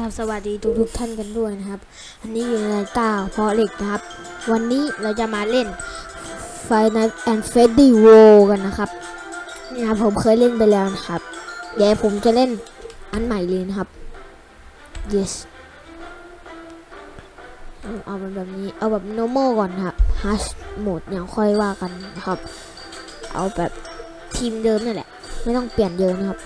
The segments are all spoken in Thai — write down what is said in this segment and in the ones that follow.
ครับสวัสดีทุกทุกๆท่านกันด้วยนะครับ อันนี้อยู่ในตาเพาะเหล็กนะครับ วันนี้เราจะมาเล่น Five Nights and f e d d y w o r กันนะครับนี่ครับผมเคยเล่นไปแล้วนะครับเดี๋ยวผมจะเล่นอันใหม่เลยนะครับ yes เอาแบบนี้เอาแบบ normal ก่อนครับ hash mode เนี่ยค่อยว่ากันนะครับ เอาแบบทีมเดิมนี่แหละ ไม่ต้องเปลี่ยนเยอะนะครับ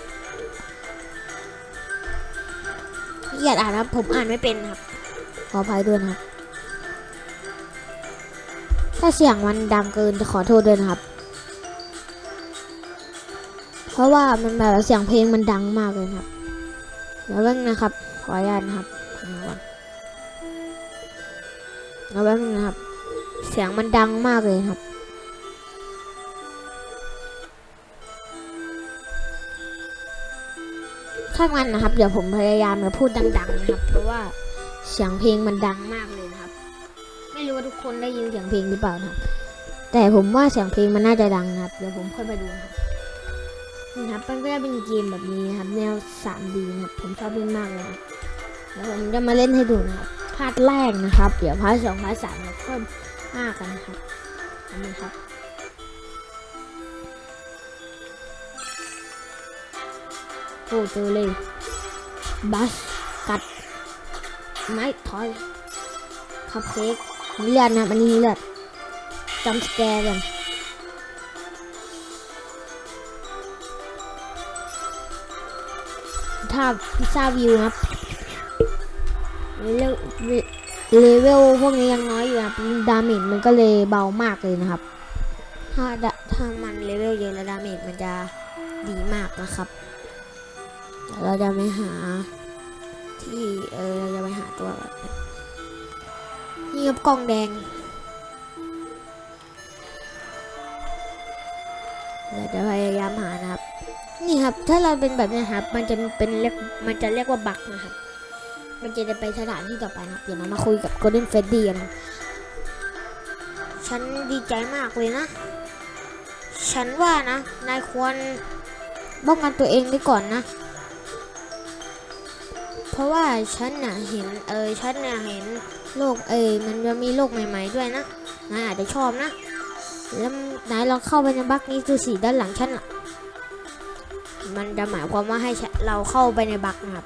อย่าอ่านครับ ผมอ่านไม่เป็นครับ ขออภัยด้วยนะครับถ้าเสียงมันดังเกินจะขอโทษด้วยนะครับ เพราะว่ามันแบบเสียงเพลงมันดังมากเลยครับ แล้วแป๊บนึงนะครับ ขออนุญาตนะครับเอาก่อนแล้วแป๊บนึงนะครับ เสียงมันดังมากเลยครับ ถ้างั้นนะครับ เดี๋ยวผมพยายามจะพูดดัง ๆ นะครับ เพราะว่าเสียงเพลงมันดังมากเลยนะครับ ไม่รู้ว่าทุกคนได้ยินเสียงเพลงหรือเปล่านะครับ แต่ผมว่าเสียงเพลงมันน่าจะดังนะครับ เดี๋ยวผมค่อยไปดูนะครับนี่ครับมันก็จะเป็นเกมแบบนี้นะครับ แนว 3D นะครับ ผมชอบเล่นมากเลยนะแล้วผมจะมาเล่นให้ดูนะครับพาร์ทแรกนะครับ เดี๋ยวพาร์ทสองพาร์ทสามเราค่อยว่ากันนะครับอันนี้ครับ โอ้เจอเลยบัสกัด ไม้ถอยคัพเค้กมีเลือดนะอันนี้เลือดจำสแกร์กันถ้าพิซซ่าวิวนะครับเลเวลเวลพวกนี้ยังน้อยอยู่นะดาเมจมันก็เลยเบามากเลยนะครับ ถ้าถ้ามันเลเวลเยอะแล้วดาเมจมันจะดีมากนะครับ เราจะไปหาที่เออเราจะไปหาตัวแบบนี่ครับกล่องแดงเราจะพยายามหานะครับ นี่ครับ ถ้าเราเป็นแบบนี้ครับ มันจะเป็นเรียกมันจะเรียกว่าบักนะครับ มันจะได้ไปสถานที่ต่อไปนะเดี๋ยวเรามาคุยกับ Golden Freddy กันฉันดีใจมากเลยนะ ฉันว่านะ นายควรป้องกันตัวเองไว้ก่อนนะ ราะว่าฉันน่ะเห็นเออฉันน่ะเห็นโลกเอยมันจะมีโลกใหม่ ๆด้วยนะนายอาจจะชอบนะแล้วนายลองเข้าไปในบักนี้ดูสิด้านหลังฉันล่ะมันจะหมายความว่าให้เราเข้าไปในบักนะครับ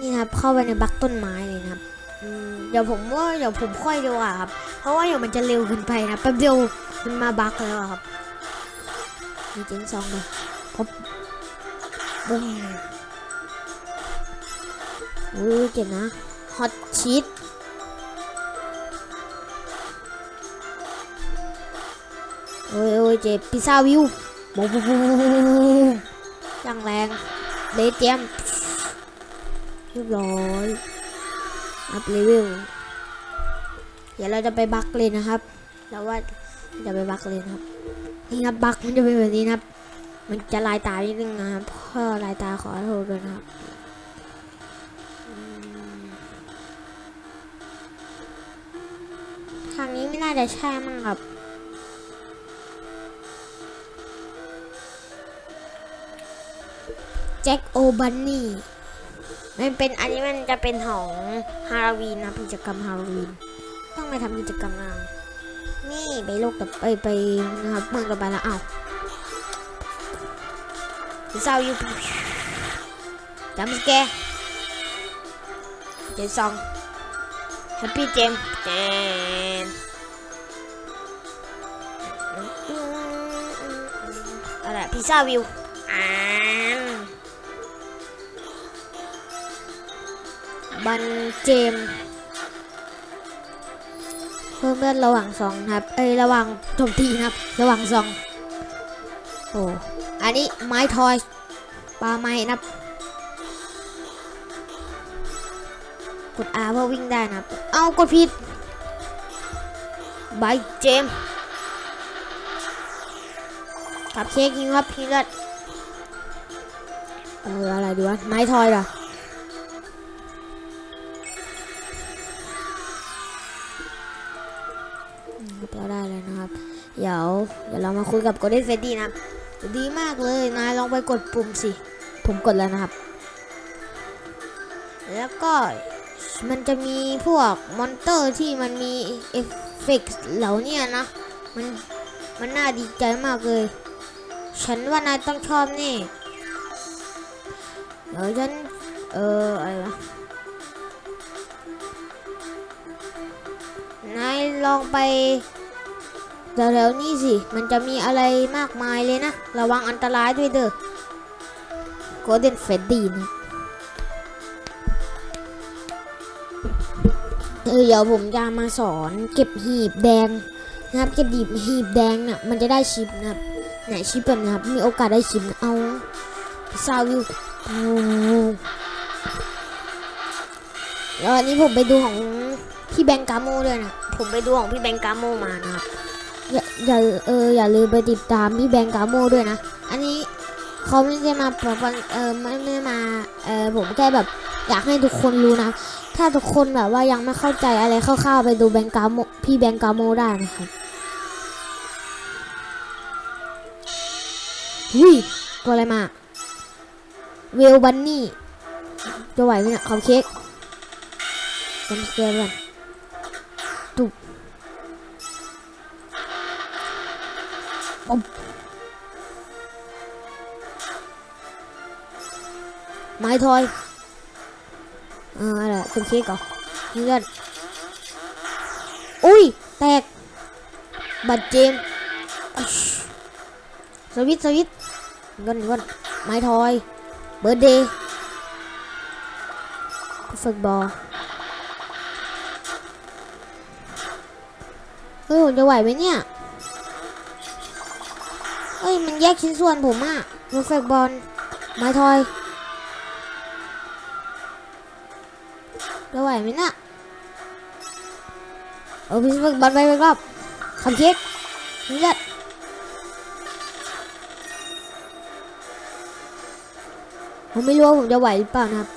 นี่ครับเข้าไปในบักต้นไม้เลยนะครับเดี๋ยวผมว่าเดี๋ยวผมค่อยดีกว่าครับ เพราะว่าเดี๋ยวมันจะเร็วเกินไปนะแป๊บเดียวมันมาบักแล้วครับมีเจนซองเลยพบ บุ้มอุ้เก็บนะฮอตชีสโอ้ยโอ้ยเจ็บพิซซ่าวิวบูบูบูยังแรงเลเจมเรียบร้อยอัพเลเวลเดี๋ยวเราจะไปบักเลยนะครับเราว่าจะไปบักเลยนะครับนี่ครับบักมันจะเป็นแบบนี้นะครับ มันจะลายตานิดนึงนะครับพ่อลายตาขอโทษด้วยนะครับทางนี้ไม่น่าจะใช่มั้งครับแจ็คโอบันนี่ มันเป็นอันนี้มันจะเป็นของฮาโลวีนนะกิจกรรมฮาโลวีน ต้องไปทำกิจกรรมนะนี่ไปโลกต่อไปไปนะครับเมืองต่อไปแล้วอ้าว เศร้าอยู่จำสแกร์เจนซองแฮปปี้เจมเจมอะไรพิซซ่าวิวอ่านบันเจมเพิ่มเลือดระหว่างสองครับ เอ้ยระหว่างโจมตีนะครับ ระหว่างสองโอ้ อันนี้ไม้ทอยปลาไม้นะกด R เพื่อวิ่งได้นะ เอากดผิดบายเจมส์กับเค้กยิงครับพี่เลือดเอออะไรดีวะ ไม้ทอยเหรอเราได้เลยนะครับ เดี๋ยวเดี๋ยวเรามาคุยกับ Golden Freddy นะ ดีมากเลยนายลองไปกดปุ่มสิ ผมกดแล้วนะครับ แล้วก็มันจะมีพวกมอนเตอร์ที่มันมีเอฟเฟกต์เหล่านี้นะ มันมันน่าดีใจมากเลย ฉันว่านายต้องชอบนี่ เดี๋ยวฉัน เอออะไรวะนายลองไป แถวๆนี้สิ มันจะมีอะไรมากมายเลยนะ ระวังอันตรายด้วยเด้อโกลเด้นเฟดดี้นะเออเดี๋ยวผมจะมาสอนเก็บหีบแดงนะครับ เก็บหีบหีบแดงน่ะมันจะได้ชิปนะครับไหนชิปแบบนะครับ มีโอกาสได้ชิปเอาซาวิวแล้วอันนี้ผมไปดูของพี่แบงกาโมด้วยนะ ผมไปดูของพี่แบงก์กาโมมานะครับ อย่าอย่าเอออย่าลืมไปติดตามพี่แบงก์กาโมด้วยนะ อันนี้เขาไม่ได้มาปรบเออไม่ไม่มาเออผมแค่แบบอยากให้ทุกคนรู้นะ ถ้าทุกคนแบบว่ายังไม่เข้าใจอะไรคร่าวๆไปดูแบงก์กาโมพี่แบงก์กาโมได้นะครับหุยตัวอะไรมาเวลบันนี่จะไหวไหมเนี่ยคัพเค้กจำสเกลกัน ปุ๊บไม้ทอยเอออะไรคัพเค้กเหรอนี่กันอุ้ยแตกบั แยกชิ้นส่วนผมอะเพอร์เฟกบอลไม้ทอยจะไหวไหมเนี่ยเอาพิซซ่าบอลไปไปรอบคำเช็คนี่แหละผมไม่รู้ว่าผมจะไหวหรือเปล่านะครับ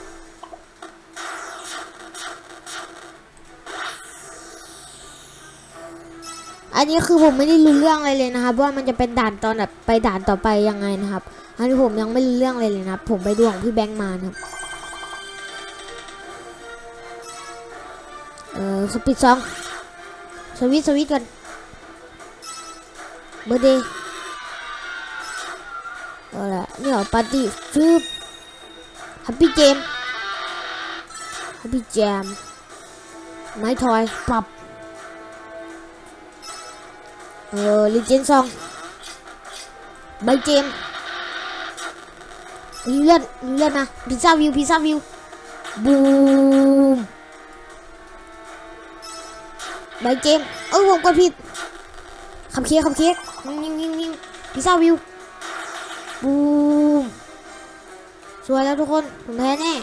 อันนี้คือผมไม่ได้รู้เรื่องอะไรเลยนะครับ ว่ามันจะเป็นด่านตอนแบบไปด่านต่อไปยังไงนะครับ อันนี้ผมยังไม่รู้เรื่องอะไรเลยนะครับ ผมไปดูของพี่แบงค์มานะครับเออสปีดซองสวิตสวิตกันเบอร์เดย์เอาละนี่เหรอปาร์ตี้ฟืบฮัปปี้เจมฮัปปี้แจมไม้ทอยปรับ เออลิเจนซองใบเจมมีเลื่อนมีเลื่อนมาพิซซ่าวิวพิซซ่าวิวบูมใบเจมส์เอ้ยผมกดผิดคับเค้กคับเค้กนิ่งนิ่งนิ่งพิซซ่าวิวบูมสวยแล้วทุกคนผมแพ้แน่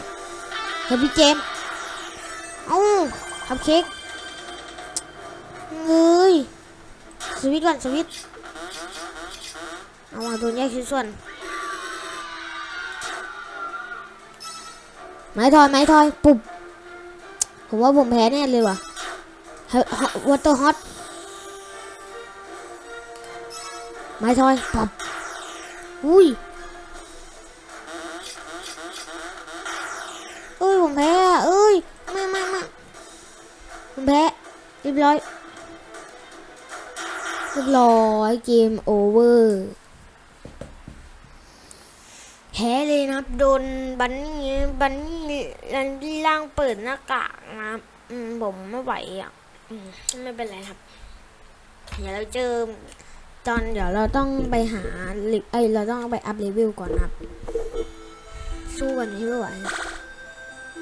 เฮปปี้เจม เอ้าคับเค้กเอ้ย สวิตก่อนสวิตเอามาตัวแยกชิ้นส่วน ไม้ทอยไม้ทอยปุบผมว่าผมแพ้แน่เลยว่ะวอเตอร์ฮอตไม้ทอยปับอุ้ยเอ้ยผมแพ้อะเอ้ยไม่ไม่ไม่ผมแพ้เรียบร้อย เรียบร้อยเกมโอเวอร์แพ้เลยนะครับ โดนบันนี่บันนี่ล่างเปิดหน้ากากนะครับผมไม่ไหวอะไม่เป็นไรครับ เดี๋ยวเราเจอตอนเดี๋ยวเราต้องไปหาลิเอ้ยเราต้องไปอัพเลเวลก่อนครับ สู้กันนี้ไม่ไหว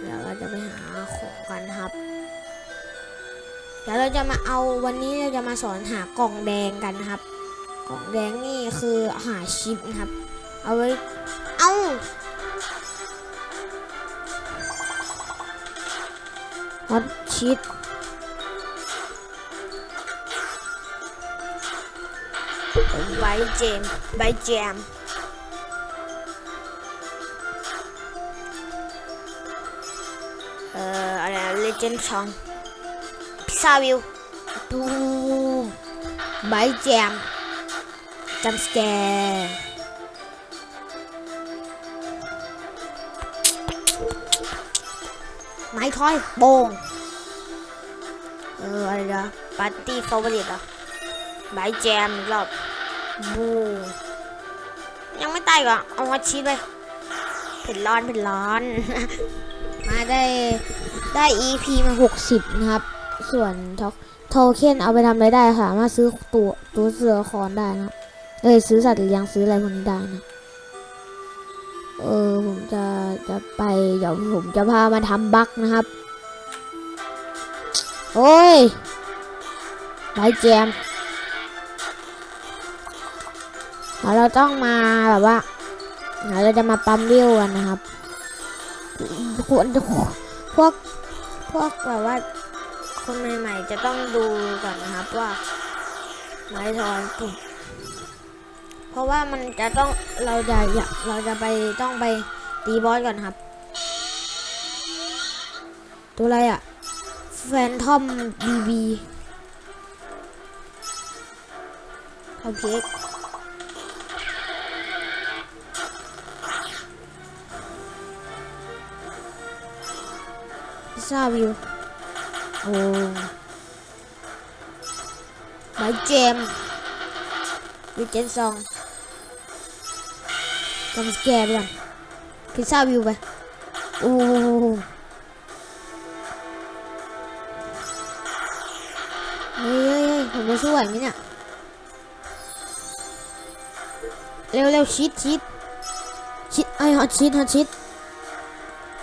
เดี๋ยวเราจะไปหาของกันครับ เดี๋ยวเราจะมาเอาวันนี้เราจะมาสอนหากล่องแดงกันนะครับ กล่องแดงนี่คือหาชิปนะครับ เอาไว้ เอาฮอตชิปใบเจมใบแจมเอ่ออะไรเลเจนด์ช่อง ซาวิลบูมไบแจมจัมสแกร์ไม้ถ้อยโป่งเอออะไรนะปาร์ตี้โฟาวเวอร์อะไบแจมรอบบูยังไม่ตายก่อนเอามาชีดเลยเผ็ดร้อนเผ็ดร้อน มาได้ได้ EP มา 60 นะครับ ส่วนท็อกโทเค็นเอาไปทำอะไรได้ค่ะสามารถซื้อตัวตัวเสือคอนได้นะเอ้ยซื้อสัตว์เลี้ยงซื้ออะไรพวกนี้ได้นะเออผมจะจะไปเดี๋ยวผมจะพามาทำบั๊กนะครับ โอ้ยไบแจมเดี๋ยวเราต้องมาแบบว่าเราจะมาปั๊มวิวกันนะครับ พวกพวกแบบว่า คนใหม่ๆจะต้องดูก่อนนะครับว่า ไม้ทอนปุ่มเพราะว่ามันจะต้องเราจะเราจะไปต้องไปตีบอสก่อนครับ ตัวอะไรอะแฟนทอมบีบีโอเคพิซซ่าวิว โอ้ใบเจมวิเจนซองจำสแกร์ไปก่อนพิซซ่าวิวไปโอ้เฮ้ยเฮ้ยเฮ้ยผมจะช่วยไหมเนี่ย เร็วเร็วชิดชิดชิดไอ้ฮอตชิดฮอตชิด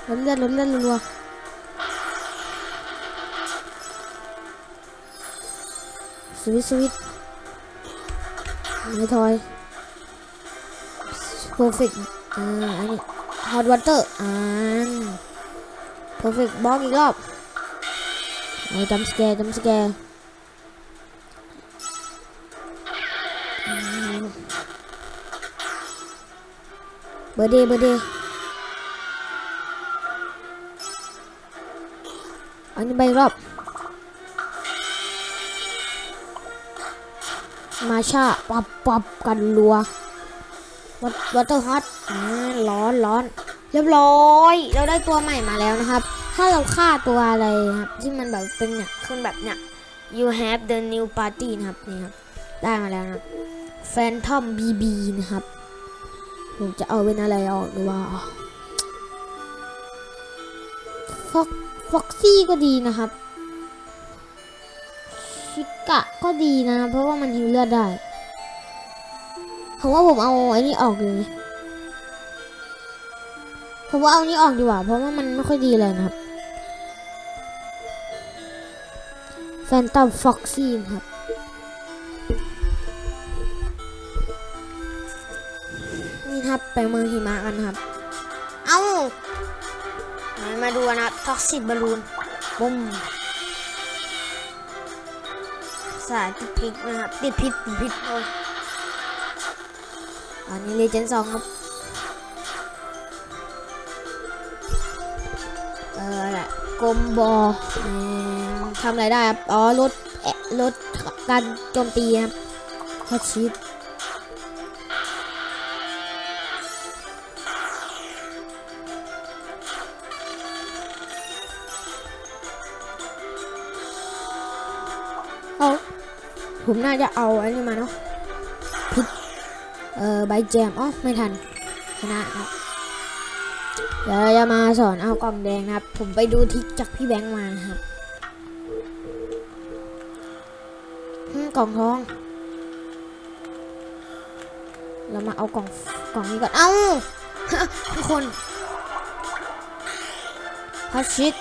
ลดเลือดลดเลือดรัว ๆสวิตช์สวิตช์ไม่ทอยเพอร์เฟกต์อ่าอันนี้ มาชาปับปับกันรัววัตวัตเตอร์ฮอตอ่าร้อนร้อนเรียบร้อย เราได้ตัวใหม่มาแล้วนะครับ ถ้าเราฆ่าตัวอะไรครับที่มันแบบเป็นเนี่ยขึ้นแบบเนี่ย you have the new party นะครับนี่ครับ ได้มาแล้วนะครับ phantom bb นะครับ ผมจะเอาเป็นอะไรออกดีว่าฟ็อกฟ็อกซี่ก็ดีนะครับ กะก็ดีนะ เพราะว่ามันฮิวเลือดได้ผมว่าผมเอาไอ้นี่ออกเลยผมว่าเอานี้ออกดีกว่า เพราะว่ามันไม่ค่อยดีเลยนะครับแฟนตอมฟ็อกซี่ครับ นี่ครับไปเมืองหิมะกันครับ เอ้ามาดูนะท็อกซิกบอลลูนบุ้ม สายติดพิษนะครับติดพิษติดพิษโอ้ยอันนี้เลเจนด์สองครับเออแหละกลมบอทำอะไรได้ครับอ๋อลดแอะลดการโจมตีครับฮอตชีตเอา ผมน่าจะเอาอันนี้มาเนาะพิษเอ่อใบแจมอ๋อไม่ทันชนะครับเดี๋ยวเราจะมาสอนเอากล่องแดงนะครับ ผมไปดูทิกจากพี่แบงค์มานะครับกล่องทอง เรามาเอากล่องกล่องนี้ก่อน เอ้าทุกคนพัชชิต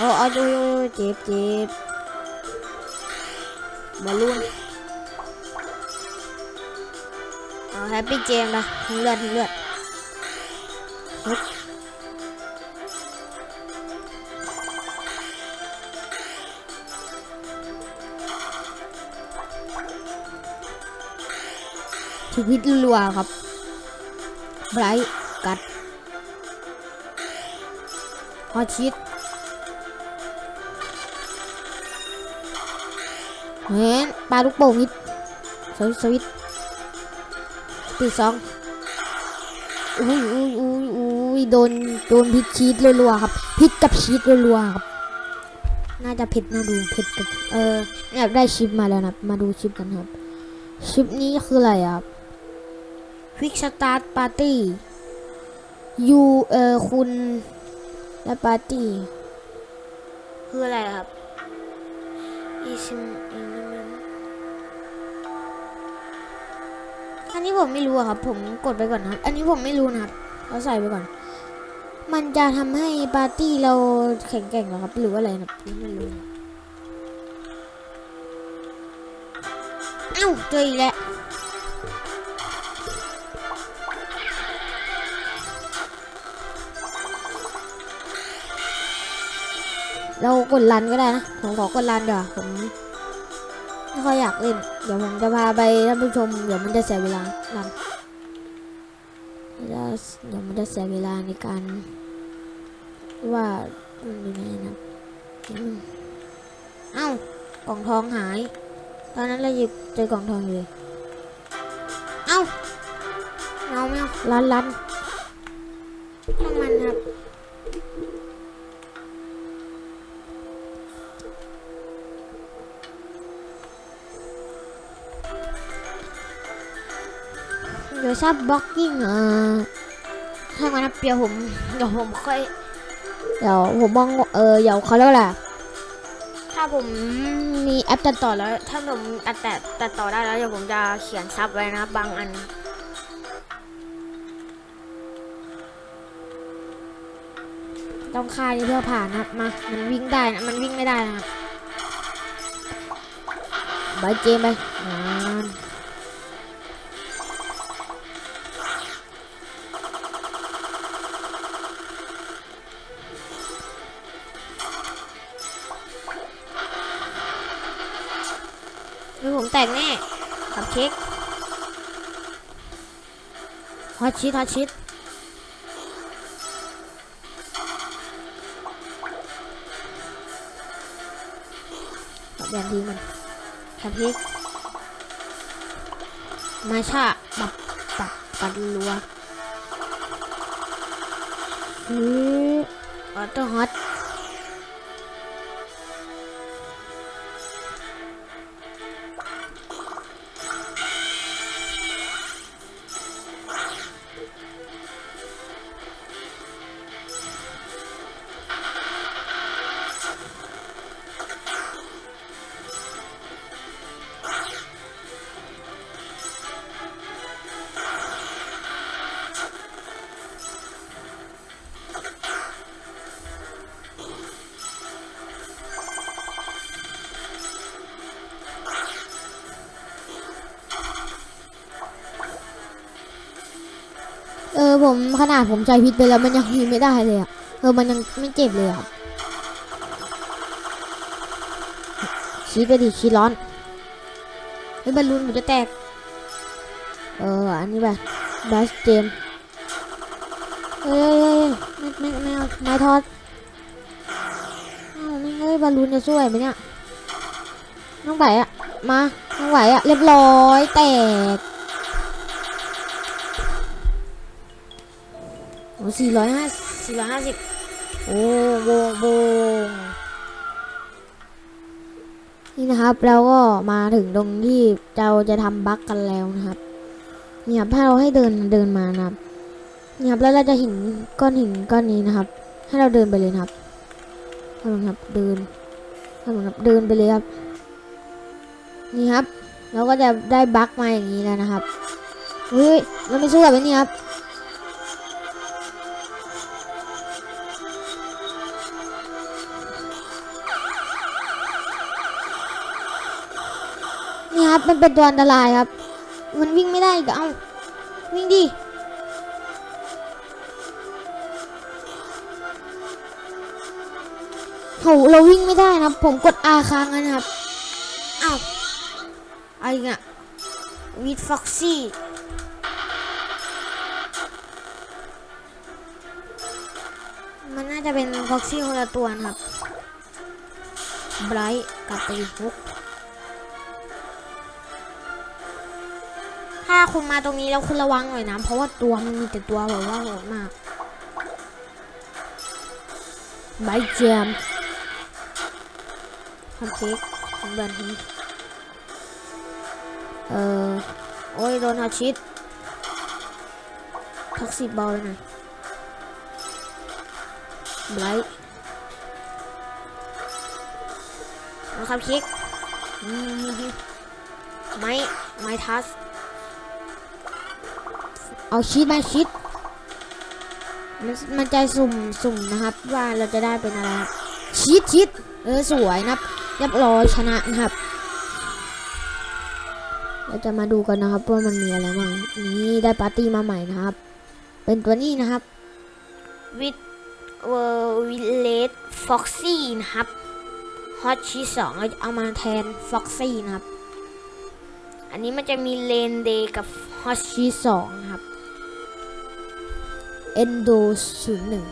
โอ้เอาดูเจ็บเจ็บบอลลูนเอาแฮปปี้เจมนะทิ้งเลือดทิ้งเลือดชีวิตรัวครับไบรท์กัดฮอตชิต เห็นปลาลูกโป่งนิดสวิตสวิตปีสองอุ้ยอุ้ยอุ้ยอุ้ยโดนโดนพิษชีสรัวๆครับพิษกับชีสรัวๆครับน่าจะเผ็ดน่าดูเผ็ดกับเออเนี่ยได้ชิปมาแล้วนะมาดูชิปกันครับ ชิปนี้คืออะไรครับควิกสตาร์ทปาร์ตี้ยูเออคุณและปาร์ตี้คืออะไรครับอีซิม อันนี้ผมไม่รู้อะครับ ผมกดไปก่อนนะครับอันนี้ผมไม่รู้นะครับเราใส่ไปก่อน มันจะทำให้ปาร์ตี้เราแข็งแกร่งหรอครับ หรือว่าอะไรนะครับไม่รู้เอ้าเจออีกแล้วเรากดรันก็ได้นะ ผมขอกดรันเดี๋ยวผม ไม่ค่อยอยากเล่น เดี๋ยวผมจะพาไปท่านผู้ชม เดี๋ยวมันจะเสียเวลารันเดี๋ยวเดี๋ยวมันจะเสียเวลาในการว่ามันอยู่ไหนนะเอ้ากล่องทองหาย ตอนนั้นเราหยิบเจอกล่องทองเลย เอ้าเอาไม่เอารันรัน ชอบบล็อกกิ้งอะถ้างั้นเปียผมเดี๋ยวผมค่อยเดี๋ยวผมมองเออเดี๋ยวเขาเรียกว่าอะไรถ้าผมมีแอปตัดต่อแล้ว ถ้าผมตัดแต่ตัดต่อได้แล้วเดี๋ยวผมจะเขียนซับไว้นะบางอันต้องค่านี้เพื่อผ่านนะมา มันวิ่งได้นะ มันวิ่งไม่ได้นะครับบายเจมไปงาน ค้กฮอตชิดฮอตชิดปรับอย่างดีมันทำพริกมาชาปับปับปัดรัวฮือออโต้ฮอต ผมขนาดผมใจพิษไปแล้วมันยังยิงไม่ได้เลยอะเออมันยังไม่เจ็บเลยอะชี้ไปดิชี้ร้อนไอ้บอลลูนมันจะแตก เอออันนี้ไปบัสเจมเอ้ยเอ้ยไม่ไม่ไม่เอาไม้ทอดอ้าวไม่เอ้ยบอลลูนจะช่วยไหมเนี่ยน้องไหวอะมาน้องไหวอะเรียบร้อยแตก โอ้สี่ร้อยห้าสี่ร้อยห้าสิบโอ้โบงโบงนี่นะครับเราก็มาถึงตรงที่เราจะทำบั๊กกันแล้วนะครับ เนี่ครับถ้าเราให้เดินเดินมานะครับ เนี่ครับแล้วเราจะเห็นก้อนหินก้อนนี้นะครับ ให้เราเดินไปเลยนะครับทำไมครับเดินทำไมครับเดินไปเลยครับ นี่ครับ เราก็จะได้บั๊กมาอย่างนี้แล้วนะครับเฮ้ยเราไม่สู้กับไอ้นี่ครับ นี่ครับมันเป็นตัวอันตรายครับ มันวิ่งไม่ได้อีกอะเอ้าวิ่งดิโหเราวิ่งไม่ได้นะผมกดอาค้างนะครับเอ้าไอ้เงี้ยวิดฟ็อกซี่มันน่าจะเป็นฟ็อกซี่คนละตัวนะครับไบรท์กับไอ้ฮุก คุณมาตรงนี้แล้วคุณระวังหน่อยนะ เพราะว่าตัวมันมีแต่ตัวแบบว่าโหดมากใบแจมทำเค้กทำแบบนี้เออโอ้ยโดนอาชิตท็อกซิบอลเลยน่อยไบรท์นะครับคิก ไม้ ไม้ทัส เอาชีตมาชีตมันมันจะสุ่มสุ่มนะครับ ว่าเราจะได้เป็นอะไรชีตชีตเออสวยนะครับเรียบร้อยชนะนะครับ เราจะมาดูกันนะครับว่ามันมีอะไรบ้างนี่ได้ปาร์ตี้มาใหม่นะครับ เป็นตัวนี้นะครับวิดเวอร์วิเลสฟ็อกซี่นะครับฮอตชีสองเอามาแทนฟ็อกซี่นะครับ อันนี้มันจะมีเลนเดย์กับฮอตชีสองนะครับ เอนโดศูนย์หนึ่ง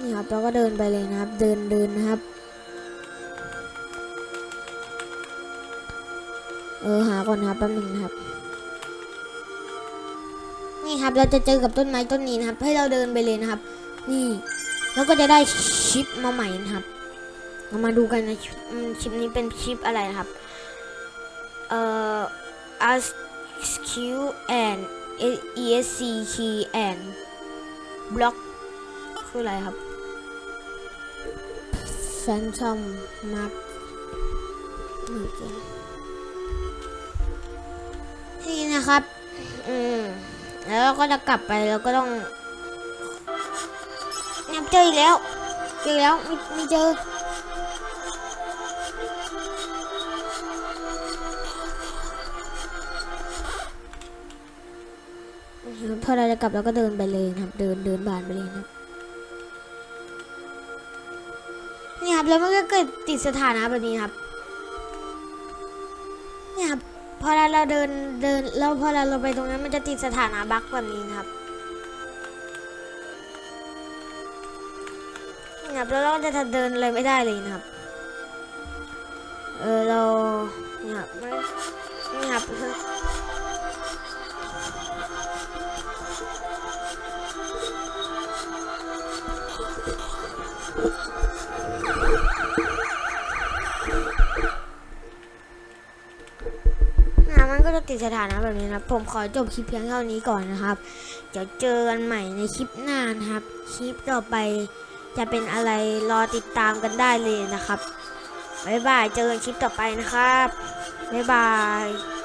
นี่ครับเราก็เดินไปเลยนะครับ เดินเดินนะครับ เออหาก่อนครับแป๊บหนึงนะครับ นี่ครับเราจะเจอกับต้นไม้ต้นนี้นะครับ ให้เราเดินไปเลยนะครับ นี่แล้วก็จะได้ชิปมาใหม่นะครับ เรามาดูกันนะชิปอืมชิปนี้เป็นชิปอะไรนะครับ เอ่อ ASQ and ESC key and block คืออะไรครับ Phantom Mark นี่นะครับ อืม แล้วเราก็จะกลับไปแล้วก็ต้องเนี่ยเจออีกแล้ว เจอแล้วไม่ไม่เจอ อเราจะกลับเราก็เดินไปเลยครับ เดินเดินบานไปเลยครับนี่ครับแล้วมันก็เกิดติดสถานะแบบนี้ครับนี่ครับพอเราเราเดินเดินแล้วพอเราเราไปตรงนั้นมันจะติดสถานะบั๊กแบบนี้ครับนี่ครับแล้วเราก็จะเดินอะไรไม่ได้เลยนะครับเออเราเนี่ยครับมันนี่ครับ จะติดสถานะแบบนี้นะผมขอจบคลิปเพียงเท่านี้ก่อนนะครับ เดี๋ยวเจอกันใหม่ในคลิปหน้านะครับ คลิปต่อไปจะเป็นอะไรรอติดตามกันได้เลยนะครับบ๊ายบายเจอกันคลิปต่อไปนะครับบ๊ายบาย